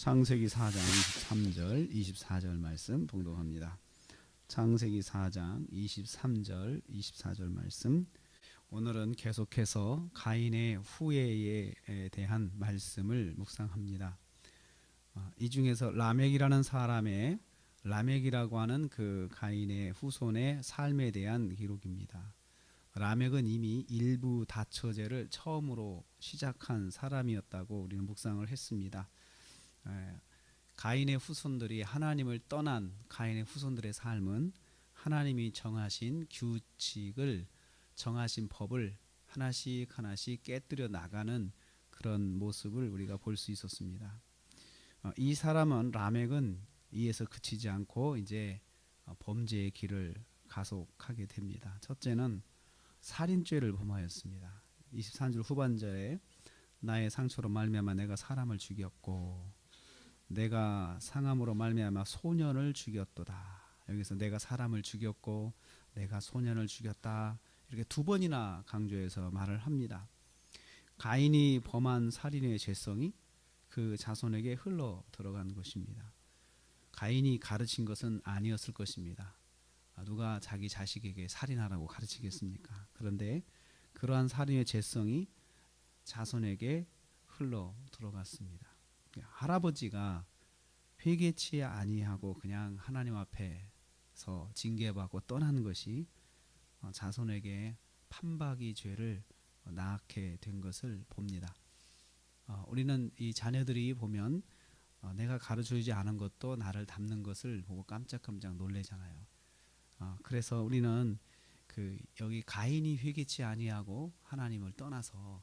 창세기 4장 23절 24절 말씀 봉독합니다. 창세기 4장 23절 24절 말씀 오늘은 계속해서 가인의 후회에 대한 말씀을 묵상합니다. 아, 이 중에서 라멕이라는 사람의 라멕이라고 하는 그 가인의 후손의 삶에 대한 기록입니다. 라멕은 이미 일부 다처제를 처음으로 시작한 사람이었다고 우리는 묵상을 했습니다. 에, 가인의 후손들이 하나님을 떠난 가인의 후손들의 삶은 하나님이 정하신 규칙을 정하신 법을 하나씩 하나씩 깨뜨려 나가는 그런 모습을 우리가 볼 수 있었습니다. 어, 이 사람은 라멕은 이에서 그치지 않고 이제 어, 범죄의 길을 가속하게 됩니다. 첫째는 살인죄를 범하였습니다. 23절 후반절에 나의 상처로 말미암아 내가 사람을 죽였고 내가 상함으로 말미암아 소년을 죽였도다. 여기서 내가 사람을 죽였고 내가 소년을 죽였다. 이렇게 두 번이나 강조해서 말을 합니다. 가인이 범한 살인의 죄성이 그 자손에게 흘러 들어간 것입니다. 가인이 가르친 것은 아니었을 것입니다. 아, 누가 자기 자식에게 살인하라고 가르치겠습니까? 그런데 그러한 살인의 죄성이 자손에게 흘러 들어갔습니다. 할아버지가 회개치 아니하고 그냥 하나님 앞에서 징계받고 떠나는 것이 어, 자손에게 판박이 죄를 낳게 된 것을 봅니다. 어, 우리는 이 자녀들이 보면 어, 내가 가르쳐주지 않은 것도 나를 닮는 것을 보고 깜짝깜짝 놀래잖아요. 그래서 우리는 그 여기 가인이 회개치 아니하고 하나님을 떠나서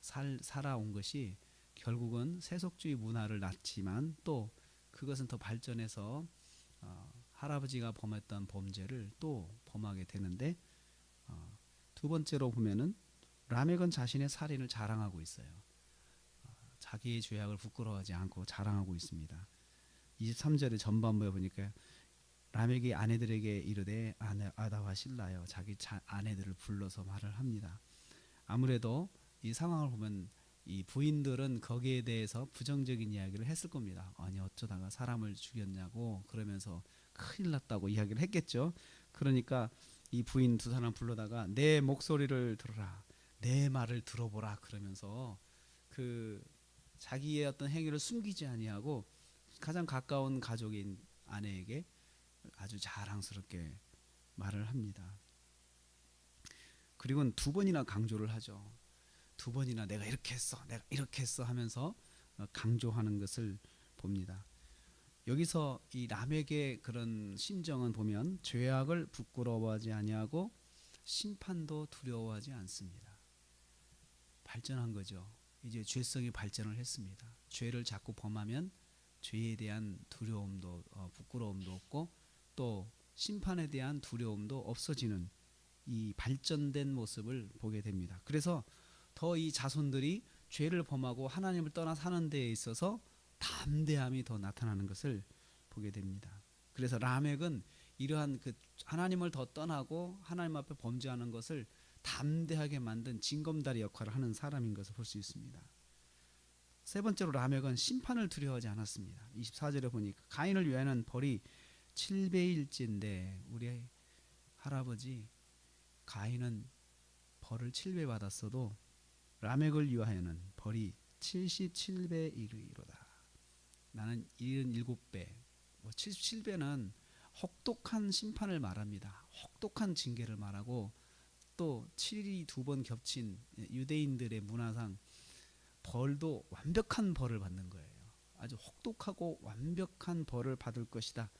살 살아온 것이 결국은 세속주의 문화를 낳지만 또 그것은 더 발전해서 어, 할아버지가 범했던 범죄를 또 범하게 되는데 어, 두 번째로 보면은 라멕은 자신의 살인을 자랑하고 있어요. 어, 자기의 죄악을 부끄러워하지 않고 자랑하고 있습니다. 23절의 전반부에 보니까 라멕이 아내들에게 이르되 아다와 실라여 자기 자, 아내들을 불러서 말을 합니다. 아무래도 이 상황을 보면 이 부인들은 거기에 대해서 부정적인 이야기를 했을 겁니다. 아니 어쩌다가 사람을 죽였냐고 그러면서 큰일 났다고 이야기를 했겠죠. 그러니까 이 부인 두 사람 불러다가 내 목소리를 들어라, 내 말을 들어보라 그러면서 그 자기의 어떤 행위를 숨기지 아니하고 가장 가까운 가족인 아내에게 아주 자랑스럽게 말을 합니다. 그리고 두 번이나 강조를 하죠. 두 번이나 내가 이렇게 했어, 내가 이렇게 했어 하면서 어, 강조하는 것을 봅니다. 여기서 이 남에게 그런 심정은 보면 죄악을 부끄러워하지 아니하고 심판도 두려워하지 않습니다. 발전한 거죠. 이제 죄성이 발전을 했습니다. 죄를 자꾸 범하면 죄에 대한 두려움도 어, 부끄러움도 없고 또 심판에 대한 두려움도 없어지는 이 발전된 모습을 보게 됩니다. 그래서 더 이 자손들이 죄를 범하고 하나님을 떠나 사는 데에 있어서 담대함이 더 나타나는 것을 보게 됩니다. 그래서 라멕은 이러한 그 하나님을 더 떠나고 하나님 앞에 범죄하는 것을 담대하게 만든 징검다리 역할을 하는 사람인 것을 볼 수 있습니다. 세 번째로 라멕은 심판을 두려워하지 않았습니다. 24절에 보니까 가인을 위하여는 벌이 7배일진데 우리 할아버지 가인은 벌을 7배 받았어도 라멕을 위하여는 벌이 77배 이르이로다. 나는 77배, 뭐 77배는 혹독한 심판을 말합니다. 혹독한 징계를 말하고 또 7일이 두 번 겹친 유대인들의 문화상 벌도 완벽한 벌을 받는 거예요. 아주 혹독하고 완벽한 벌을 받을 것이다.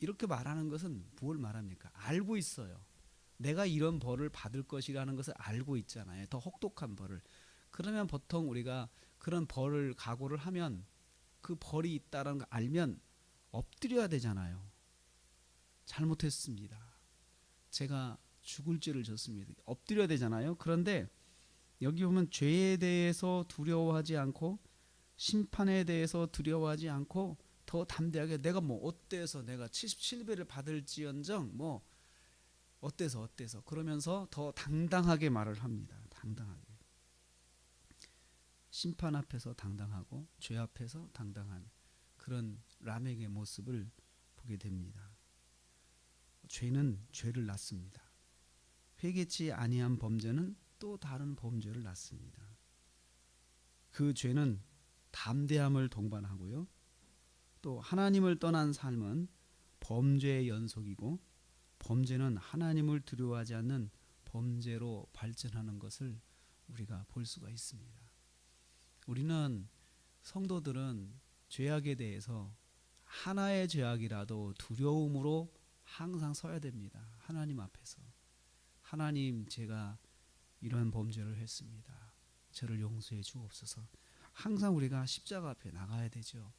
이렇게 말하는 것은 무엇을 말합니까? 알고 있어요. 내가 이런 벌을 받을 것이라는 것을 알고 있잖아요. 더 혹독한 벌을. 그러면 보통 우리가 그런 벌을 각오를 하면 그 벌이 있다는 걸 알면 엎드려야 되잖아요. 잘못했습니다. 제가 죽을 죄를 졌습니다. 엎드려야 되잖아요. 그런데 여기 보면 죄에 대해서 두려워하지 않고 심판에 대해서 두려워하지 않고 더 담대하게 내가 뭐 어때서 내가 77배를 받을지언정 뭐 어때서 어때서 그러면서 더 당당하게 말을 합니다. 당당하게. 심판 앞에서 당당하고 죄 앞에서 당당한 그런 라멕의 모습을 보게 됩니다. 죄는 죄를 낳습니다. 회개치 아니한 범죄는 또 다른 범죄를 낳습니다. 그 죄는 담대함을 동반하고요. 또 하나님을 떠난 삶은 범죄의 연속이고 범죄는 하나님을 두려워하지 않는 범죄로 발전하는 것을 우리가 볼 수가 있습니다. 우리는 성도들은 죄악에 대해서 하나의 죄악이라도 두려움으로 항상 서야 됩니다. 하나님 앞에서. 하나님 제가 이런 범죄를 했습니다. 저를 용서해 주옵소서. 항상 우리가 십자가 앞에 나가야 되죠.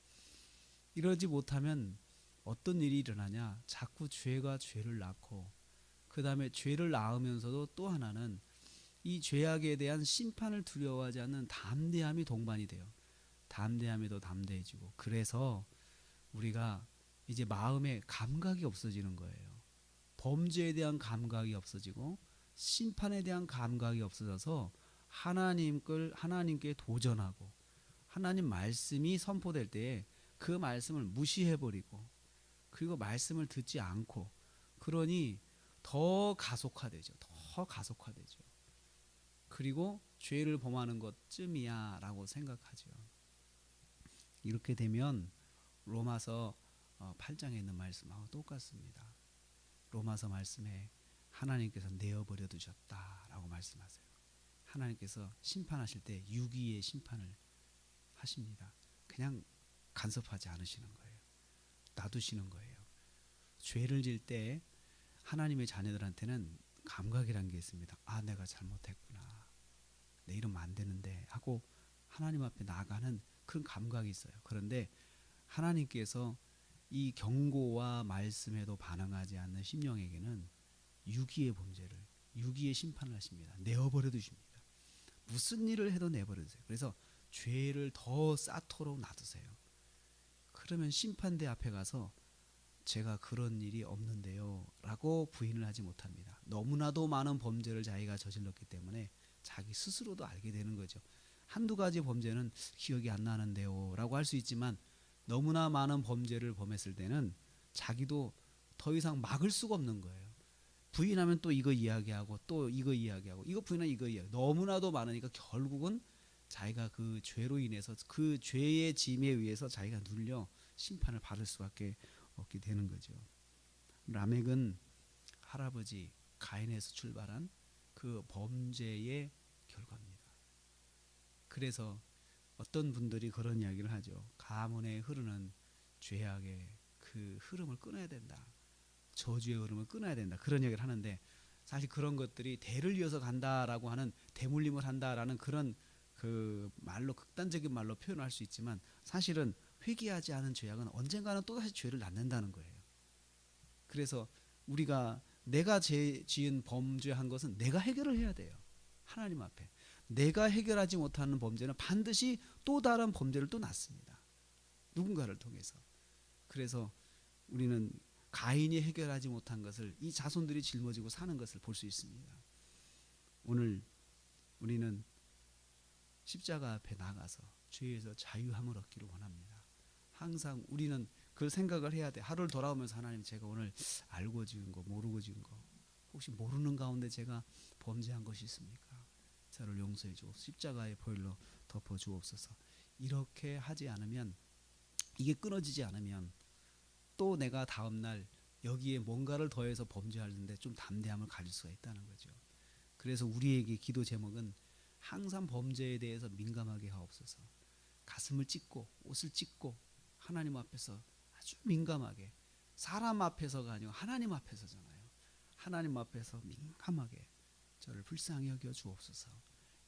이러지 못하면 어떤 일이 일어나냐? 자꾸 죄가 죄를 낳고 그 다음에 죄를 낳으면서도 또 하나는 이 죄악에 대한 심판을 두려워하지 않는 담대함이 동반이 돼요. 담대함에도 담대해지고 그래서 우리가 이제 마음에 감각이 없어지는 거예요. 범죄에 대한 감각이 없어지고 심판에 대한 감각이 없어져서 하나님 걸 하나님께 도전하고 하나님 말씀이 선포될 때에 그 말씀을 무시해 버리고 그리고 말씀을 듣지 않고 그러니 더 가속화되죠. 더 가속화되죠. 그리고 죄를 범하는 것쯤이야 라고 생각하죠. 이렇게 되면 로마서 8장에 있는 말씀하고 똑같습니다. 로마서 말씀에 하나님께서 내어버려 두셨다 라고 말씀하세요. 하나님께서 심판하실 때 유기의 심판을 하십니다. 그냥 간섭하지 않으시는 거예요. 놔두시는 거예요. 죄를 질 때 하나님의 자녀들한테는 감각이란 게 있습니다. 아, 내가 잘못했구나. 내 이러면 안 되는데 하고 하나님 앞에 나가는 그런 감각이 있어요. 그런데 하나님께서 이 경고와 말씀에도 반응하지 않는 심령에게는 유기의 범죄를 유기의 심판을 하십니다. 내어버려 두십니다. 무슨 일을 해도 내버려 두세요. 그래서 죄를 더 쌓도록 놔두세요. 그러면 심판대 앞에 가서 제가 그런 일이 없는데요. 라고 부인을 하지 못합니다. 너무나도 많은 범죄를 자기가 저질렀기 때문에 자기 스스로도 알게 되는 거죠. 한두 가지 범죄는 기억이 안 나는데요. 라고 할 수 있지만 너무나 많은 범죄를 범했을 때는 자기도 더 이상 막을 수가 없는 거예요. 부인하면 또 이거 이야기하고 또 이거 이야기하고 이거 부인하면 이거 이야기 너무나도 많으니까 결국은 자기가 그 죄로 인해서 그 죄의 짐에 의해서 자기가 눌려 심판을 받을 수밖에 없게 되는 거죠. 라멕은 할아버지 가인에서 출발한 그 범죄의 결과입니다. 그래서 어떤 분들이 그런 이야기를 하죠. 가문에 흐르는 죄악의 그 흐름을 끊어야 된다. 저주의 흐름을 끊어야 된다. 그런 이야기를 하는데 사실 그런 것들이 대를 이어서 간다라고 하는 대물림을 한다라는 그런 그 말로 극단적인 말로 표현할 수 있지만 사실은 회개하지 않은 죄악은 언젠가는 또다시 죄를 낳는다는 거예요. 그래서 우리가 내가 제 지은 범죄한 것은 내가 해결을 해야 돼요. 하나님 앞에. 내가 해결하지 못하는 범죄는 반드시 또 다른 범죄를 또 낳습니다. 누군가를 통해서. 그래서 우리는 가인이 해결하지 못한 것을 이 자손들이 짊어지고 사는 것을 볼 수 있습니다. 오늘 우리는 십자가 앞에 나가서 죄에서 자유함을 얻기를 원합니다. 항상 우리는 그 생각을 해야 돼. 하루를 돌아오면서 하나님 제가 오늘 알고 지은 거 모르고 지은 거 혹시 모르는 가운데 제가 범죄한 것이 있습니까? 저를 용서해 주옵소서. 십자가의 보일로 덮어 주옵소서. 이렇게 하지 않으면 이게 끊어지지 않으면 또 내가 다음 날 여기에 뭔가를 더해서 범죄하는데 좀 담대함을 가질 수가 있다는 거죠. 그래서 우리에게 기도 제목은 항상 범죄에 대해서 민감하게 하옵소서. 가슴을 찢고 옷을 찢고 하나님 앞에서 아주 민감하게 사람 앞에서가 아니고 하나님 앞에서잖아요. 하나님 앞에서 민감하게 저를 불쌍히 여겨 주옵소서.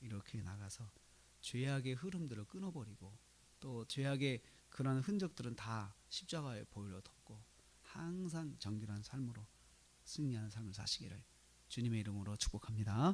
이렇게 나가서 죄악의 흐름들을 끊어버리고 또 죄악의 그런 흔적들은 다 십자가에 보일러 덮고 항상 정결한 삶으로 승리하는 삶을 사시기를 주님의 이름으로 축복합니다.